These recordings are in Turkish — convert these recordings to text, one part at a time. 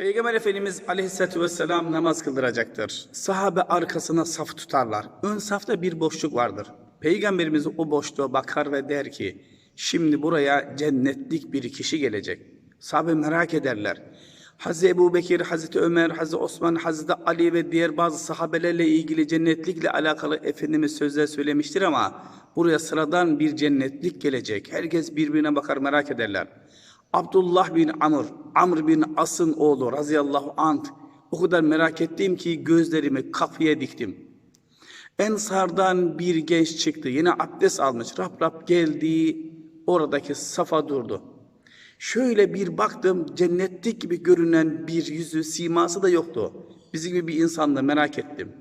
Peygamber Efendimiz aleyhissalatü vesselam namaz kıldıracaktır. Sahabe arkasına saf tutarlar. Ön safta bir boşluk vardır. Peygamberimiz o boşluğa bakar ve der ki, şimdi buraya cennetlik bir kişi gelecek. Sahabe merak ederler. Hazreti Ebu Bekir, Hazreti Ömer, Hazreti Osman, Hazreti Ali ve diğer bazı sahabelerle ilgili cennetlikle alakalı Efendimiz sözler söylemiştir ama buraya sıradan bir cennetlik gelecek. Herkes birbirine bakar merak ederler. Abdullah bin Amr, Amr bin As'ın oğlu razıyallahu anh o kadar merak ettim ki gözlerimi kapıya diktim. Ensardan bir genç çıktı. Yine abdest almış. Rap rap geldi. Oradaki safa durdu. Şöyle bir baktım cennetlik gibi görünen bir yüzü siması da yoktu. Bizim gibi bir insanla merak ettim.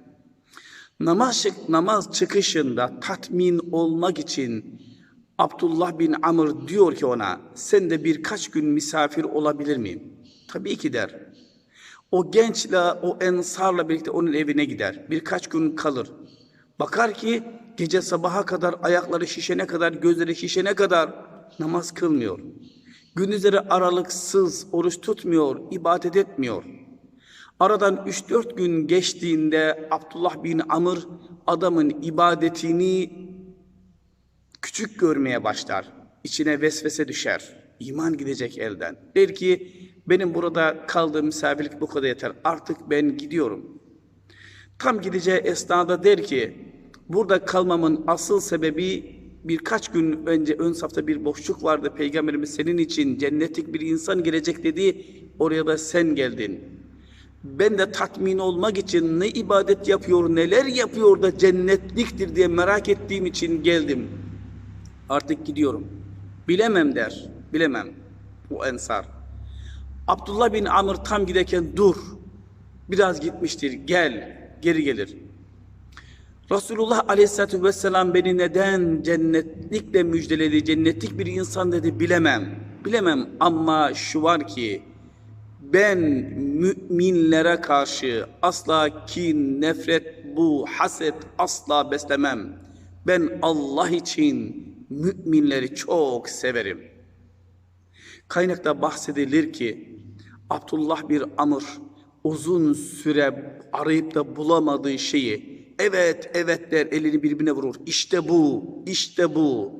Namaz, namaz çıkışında tatmin olmak için Abdullah bin Amr diyor ki ona sen de birkaç gün misafir olabilir miyim? Tabii ki der. O gençle o ensarla birlikte onun evine gider. Birkaç gün kalır. Bakar ki gece sabaha kadar ayakları şişene kadar gözleri şişene kadar namaz kılmıyor. Gündüzleri aralıksız oruç tutmuyor, ibadet etmiyor. Aradan 3-4 gün geçtiğinde Abdullah bin Amr adamın ibadetini küçük görmeye başlar. İçine vesvese düşer. İman gidecek elden. Der ki benim burada kaldığım misafirlik bu kadar yeter. Artık ben gidiyorum. Tam gideceği esnada der ki burada kalmamın asıl sebebi birkaç gün önce ön safta bir boşluk vardı. Peygamberimiz senin için cennetlik bir insan gelecek dedi. Oraya da sen geldin. Ben de tatmin olmak için ne ibadet yapıyor, neler yapıyor da cennetliktir diye merak ettiğim için geldim. Artık gidiyorum. Bilemem der. Bilemem. O ensar. Abdullah bin Amr tam giderken dur. Biraz gitmiştir. Gel. Geri gelir. Resulullah Aleyhisselatü Vesselam beni neden cennetlikle müjdeledi, cennetlik bir insan dedi bilemem. Bilemem ama şu var ki ben müminlere karşı asla kin, nefret, bu haset asla beslemem. Ben Allah için müminleri çok severim. Kaynakta bahsedilir ki Abdullah bir Amr uzun süre arayıp da bulamadığı şeyi evet evet der elini birbirine vurur. İşte bu, işte bu.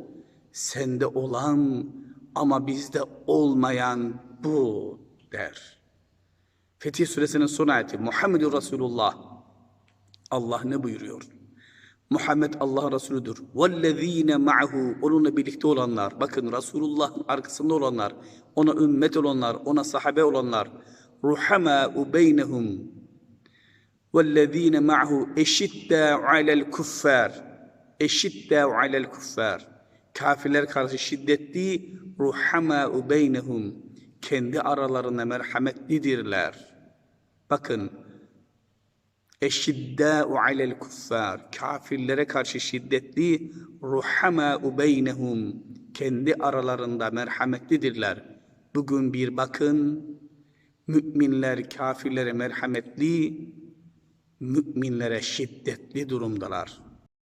Sende olan ama bizde olmayan bu der. Fetih suresinin son ayeti Muhammedur Resulullah. Allah ne buyuruyor? Muhammed Allah Resulüdür. وَالَّذ۪ينَ مَعَهُ Onunla birlikte olanlar. Bakın Resulullah'ın arkasında olanlar. Ona ümmet olanlar. Ona sahabe olanlar. رُحَمَا بَيْنَهُمْ وَالَّذ۪ينَ مَعَهُ اَشِدَّا عَلَى الْكُفَّارِ اَشِدَّا عَلَى الْكُفَّارِ Kafirler karşı şiddetli ruhama beynehum kendi aralarında merhametlidirler. Bakın eşiddâ'u alel kuffar kafirlere karşı şiddetli ruhama beynehum kendi aralarında merhametlidirler. Bugün bir bakın müminler kafirlere merhametli müminlere şiddetli durumdalar.